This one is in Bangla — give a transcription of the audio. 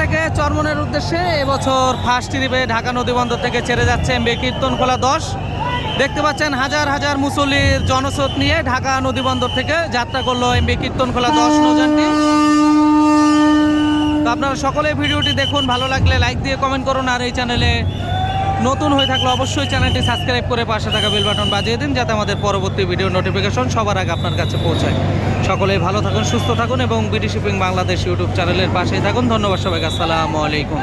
থেকে চরমনের উদ্দেশ্যে এবছর ফার্স্ট ট্রিপে ঢাকা নদীবন্দর থেকে ছেড়ে যাচ্ছে এমবি কীর্তনখোলা দশ। দেখতে পাচ্ছেন হাজার হাজার মুসল্লির জনস্রোত নিয়ে ঢাকা নদীবন্দর থেকে যাত্রা করল এমবি কীর্তনখোলা দশ নৌযানটি তো আপনারা সকলে ভিডিওটি দেখুন, ভালো লাগলে লাইক দিয়ে কমেন্ট করুন আর এই চ্যানেলে নতুন হয়ে থাকলে অবশ্যই চ্যানেলটি সাবস্ক্রাইব করে পাশে থাকা বেল বাটন বাজিয়ে দিন যাতে আমাদের পরবর্তী ভিডিও নোটিফিকেশন সবার আগে আপনার কাছে পৌঁছায়। সকলেই ভালো থাকুন, সুস্থ থাকুন এবং বিডি শিপিং বাংলাদেশ ইউটিউব চ্যানেলের পাশেই থাকুন। ধন্যবাদ সবাইকে। আসসালামু আলাইকুম।